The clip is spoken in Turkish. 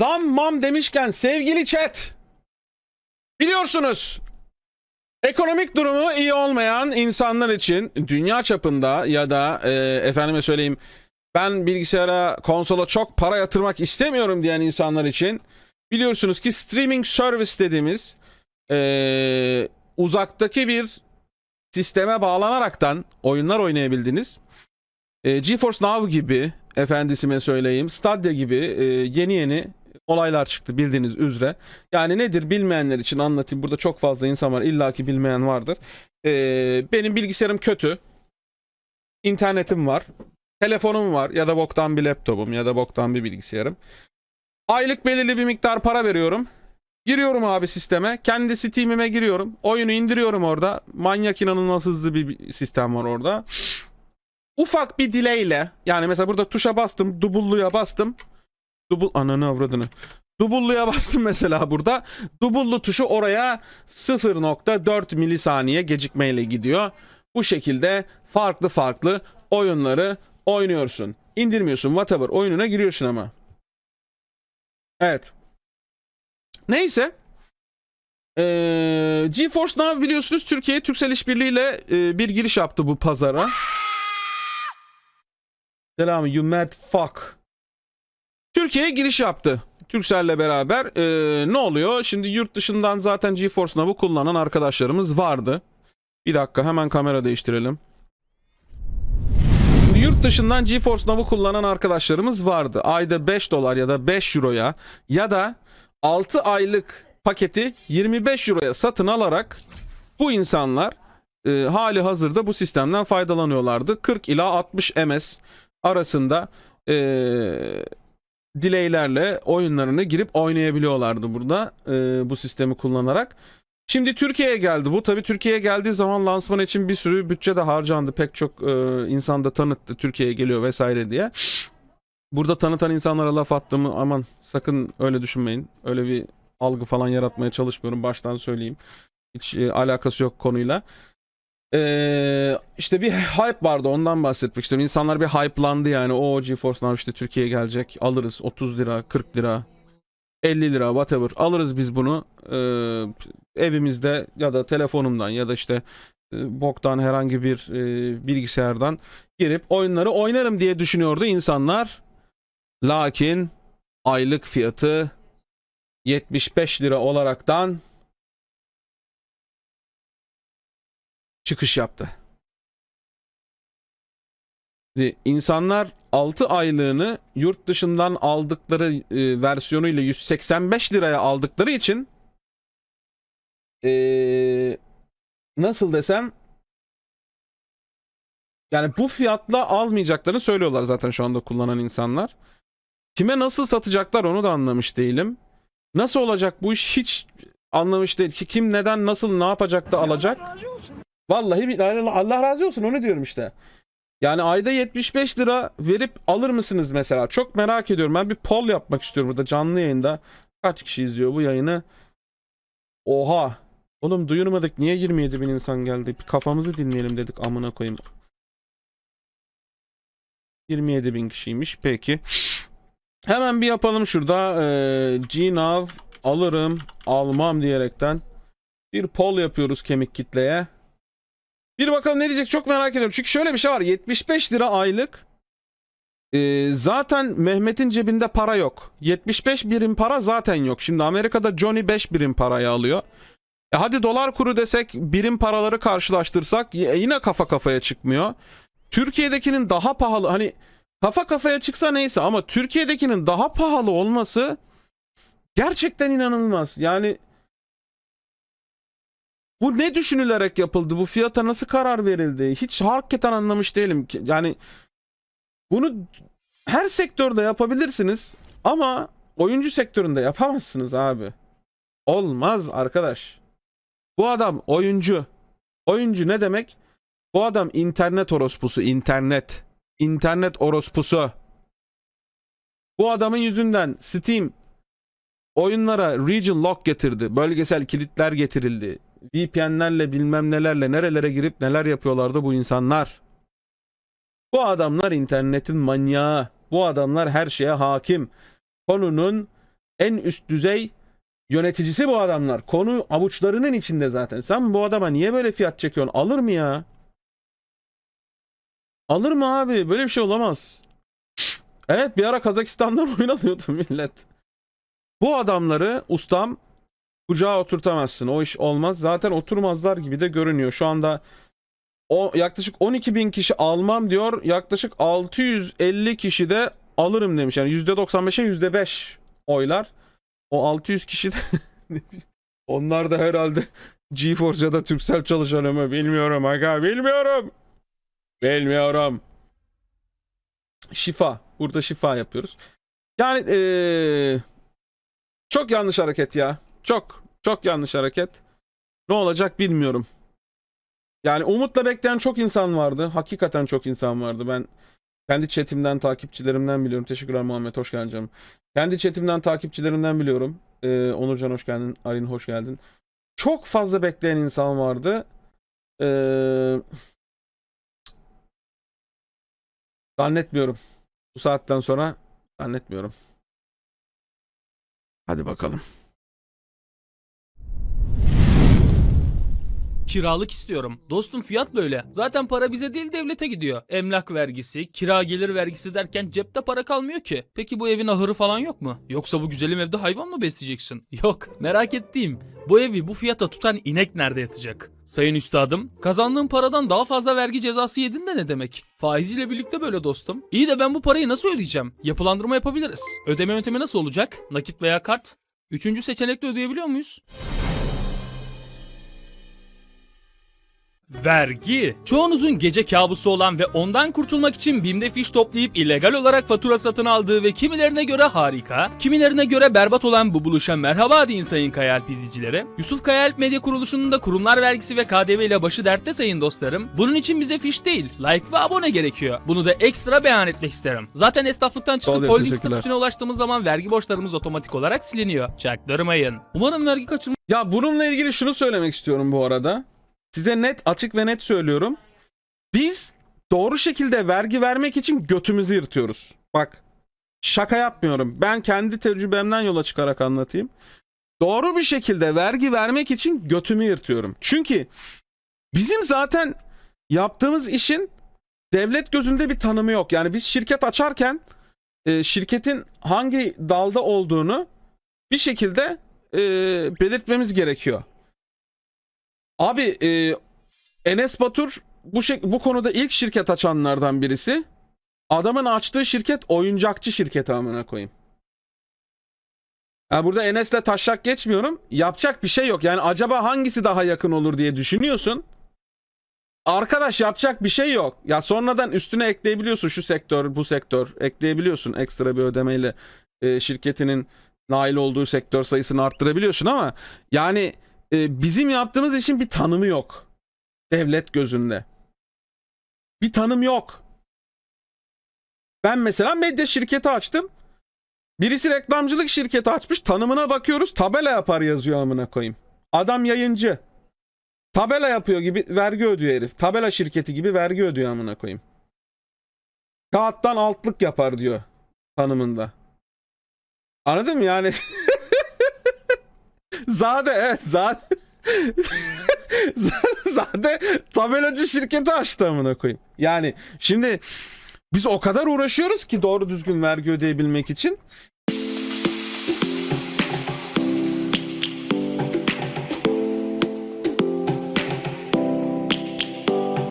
Zam mam demişken sevgili chat. Biliyorsunuz ekonomik durumu iyi olmayan insanlar için dünya çapında ya da e, efendime söyleyeyim ben bilgisayara konsola çok para yatırmak istemiyorum diyen insanlar için biliyorsunuz ki streaming service dediğimiz e, uzaktaki bir sisteme bağlanaraktan oyunlar oynayabildiğiniz e, GeForce Now gibi efendisime söyleyeyim Stadia gibi e, yeni yeni olaylar çıktı bildiğiniz üzere. Yani nedir bilmeyenler için anlatayım. Burada çok fazla insan var. İlla ki bilmeyen vardır. E, benim bilgisayarım kötü. İnternetim var. Telefonum var ya da boktan bir laptopum ya da boktan bir bilgisayarım. Aylık belirli bir miktar para veriyorum. Giriyorum abi sisteme. Kendi Steam'ime giriyorum. Oyunu indiriyorum orada. Manyak inanılmaz hızlı bir sistem var orada. Ufak bir delay ile yani mesela burada tuşa bastım. Dubulluya bastım. Dubul ananı avradını. Dubulluya bastım mesela burada. Dubullu tuşu oraya 0.4 milisaniye gecikmeyle gidiyor. Bu şekilde farklı farklı oyunları oynuyorsun. İndirmiyorsun whatever oyununa giriyorsun ama. Evet. Neyse. Ee, GeForce Now biliyorsunuz Türkiye Türksel İşbirliği'yle e, bir giriş yaptı bu pazara. Selam you mad fuck. Türkiye'ye giriş yaptı. Turkcell'le beraber Ee, ne oluyor? Şimdi yurt dışından zaten GeForce Now'u kullanan arkadaşlarımız vardı. Bir dakika hemen kamera değiştirelim. Yurt dışından GeForce Now'u kullanan arkadaşlarımız vardı. Ayda 5 dolar ya da 5 euroya ya da 6 aylık paketi 25 euroya satın alarak bu insanlar e, hali hazırda bu sistemden faydalanıyorlardı. 40 ila 60 ms arasında e, delay'lerle oyunlarını girip oynayabiliyorlardı burada e, bu sistemi kullanarak. Şimdi Türkiye'ye geldi bu. Tabii Türkiye'ye geldiği zaman lansman için bir sürü bütçe de harcandı. Pek çok e, insan da tanıttı Türkiye'ye geliyor vesaire diye. Burada tanıtan insanlara laf attığımı aman sakın öyle düşünmeyin. Öyle bir algı falan yaratmaya çalışmıyorum. Baştan söyleyeyim. Hiç e, alakası yok konuyla. Ee, işte bir hype vardı ondan bahsetmek istiyorum. İnsanlar bir hype'landı yani. O GeForce Now işte Türkiye'ye gelecek. Alırız 30 lira, 40 lira, 50 lira whatever. Alırız biz bunu. Ee, evimizde ya da telefonumdan ya da işte e, boktan herhangi bir e, bilgisayardan girip oyunları oynarım diye düşünüyordu insanlar. Lakin aylık fiyatı 75 lira olaraktan çıkış yaptı. Şimdi insanlar 6 aylığını yurt dışından aldıkları e, versiyonuyla 185 liraya aldıkları için e, nasıl desem yani bu fiyatla almayacaklarını söylüyorlar zaten şu anda kullanan insanlar. Kime nasıl satacaklar onu da anlamış değilim. Nasıl olacak bu iş hiç anlamış değil. Ki Kim neden nasıl ne yapacak da alacak. Vallahi Allah razı olsun onu diyorum işte. Yani ayda 75 lira verip alır mısınız mesela? Çok merak ediyorum. Ben bir poll yapmak istiyorum burada canlı yayında. Kaç kişi izliyor bu yayını? Oha. Oğlum duyurmadık. Niye 27 bin insan geldi? Bir kafamızı dinleyelim dedik amına koyayım. 27 bin kişiymiş. Peki. Hemen bir yapalım şurada. Ee, alırım almam diyerekten bir poll yapıyoruz kemik kitleye. Bir bakalım ne diyecek çok merak ediyorum. Çünkü şöyle bir şey var. 75 lira aylık. Ee, zaten Mehmet'in cebinde para yok. 75 birim para zaten yok. Şimdi Amerika'da Johnny 5 birim parayı alıyor. E hadi dolar kuru desek birim paraları karşılaştırsak y- yine kafa kafaya çıkmıyor. Türkiye'dekinin daha pahalı hani kafa kafaya çıksa neyse ama Türkiye'dekinin daha pahalı olması gerçekten inanılmaz. Yani bu ne düşünülerek yapıldı? Bu fiyata nasıl karar verildi? Hiç hakikaten anlamış değilim. Yani bunu her sektörde yapabilirsiniz ama oyuncu sektöründe yapamazsınız abi. Olmaz arkadaş. Bu adam oyuncu. Oyuncu ne demek? Bu adam internet orospusu, internet. İnternet orospusu. Bu adamın yüzünden Steam oyunlara region lock getirdi. Bölgesel kilitler getirildi. VPN'lerle bilmem nelerle nerelere girip neler yapıyorlardı bu insanlar. Bu adamlar internetin manyağı. Bu adamlar her şeye hakim. Konunun En üst düzey yöneticisi bu adamlar. Konu avuçlarının içinde zaten. Sen bu adama niye böyle fiyat çekiyorsun? Alır mı ya? Alır mı abi? Böyle bir şey olamaz. Evet bir ara Kazakistan'dan oyun alıyordu millet. Bu adamları ustam kucağa oturtamazsın. O iş olmaz. Zaten oturmazlar gibi de görünüyor. Şu anda o yaklaşık 12 bin kişi almam diyor. Yaklaşık 650 kişi de alırım demiş. Yani %95'e %5 oylar. O 600 kişi de onlar da herhalde GeForce ya da Turkcell çalışanı mı bilmiyorum aga bilmiyorum. Bilmiyorum. Şifa. Burada şifa yapıyoruz. Yani eee, çok yanlış hareket ya. Çok çok yanlış hareket. Ne olacak bilmiyorum. Yani umutla bekleyen çok insan vardı. Hakikaten çok insan vardı. Ben kendi chatimden, takipçilerimden biliyorum. Teşekkürler Muhammed, hoş geldin canım. Kendi chatimden, takipçilerimden biliyorum. Ee, Onurcan hoş geldin. Arin hoş geldin. Çok fazla bekleyen insan vardı. Ee, zannetmiyorum. Bu saatten sonra zannetmiyorum. Hadi bakalım. Kiralık istiyorum. Dostum fiyat böyle. Zaten para bize değil devlete gidiyor. Emlak vergisi, kira gelir vergisi derken cepte para kalmıyor ki. Peki bu evin ahırı falan yok mu? Yoksa bu güzelim evde hayvan mı besleyeceksin? Yok. Merak ettiğim bu evi bu fiyata tutan inek nerede yatacak? Sayın üstadım, kazandığın paradan daha fazla vergi cezası yedin de ne demek? Faiziyle birlikte böyle dostum. İyi de ben bu parayı nasıl ödeyeceğim? Yapılandırma yapabiliriz. Ödeme yöntemi nasıl olacak? Nakit veya kart? Üçüncü seçenekle ödeyebiliyor muyuz? Vergi. Çoğunuzun gece kabusu olan ve ondan kurtulmak için BİM'de fiş toplayıp illegal olarak fatura satın aldığı ve kimilerine göre harika, kimilerine göre berbat olan bu buluşa merhaba deyin sayın Kayalp izleyicilere. Yusuf Kayalp Medya Kuruluşu'nun da kurumlar vergisi ve KDV ile başı dertte sayın dostlarım. Bunun için bize fiş değil, like ve abone gerekiyor. Bunu da ekstra beyan etmek isterim. Zaten esnaflıktan çıkıp holding statüsüne ulaştığımız zaman vergi borçlarımız otomatik olarak siliniyor. Çaktırmayın. Umarım vergi kaçırma Ya bununla ilgili şunu söylemek istiyorum bu arada. Size net, açık ve net söylüyorum. Biz doğru şekilde vergi vermek için götümüzü yırtıyoruz. Bak, şaka yapmıyorum. Ben kendi tecrübemden yola çıkarak anlatayım. Doğru bir şekilde vergi vermek için götümü yırtıyorum. Çünkü bizim zaten yaptığımız işin devlet gözünde bir tanımı yok. Yani biz şirket açarken e, şirketin hangi dalda olduğunu bir şekilde e, belirtmemiz gerekiyor. Abi e, Enes Batur bu şek- bu konuda ilk şirket açanlardan birisi. Adamın açtığı şirket oyuncakçı şirketi amına koyayım. Ha burada Enes'le taşak geçmiyorum. Yapacak bir şey yok. Yani acaba hangisi daha yakın olur diye düşünüyorsun. Arkadaş yapacak bir şey yok. Ya sonradan üstüne ekleyebiliyorsun şu sektör, bu sektör ekleyebiliyorsun ekstra bir ödemeyle e, şirketinin nail olduğu sektör sayısını arttırabiliyorsun ama yani e, bizim yaptığımız için bir tanımı yok. Devlet gözünde. Bir tanım yok. Ben mesela medya şirketi açtım. Birisi reklamcılık şirketi açmış. Tanımına bakıyoruz. Tabela yapar yazıyor amına koyayım. Adam yayıncı. Tabela yapıyor gibi vergi ödüyor herif. Tabela şirketi gibi vergi ödüyor amına koyayım. Kağıttan altlık yapar diyor tanımında. Anladın mı yani? Zade evet Zade. Zade tabelacı şirketi açtı amına koyayım. Yani şimdi biz o kadar uğraşıyoruz ki doğru düzgün vergi ödeyebilmek için.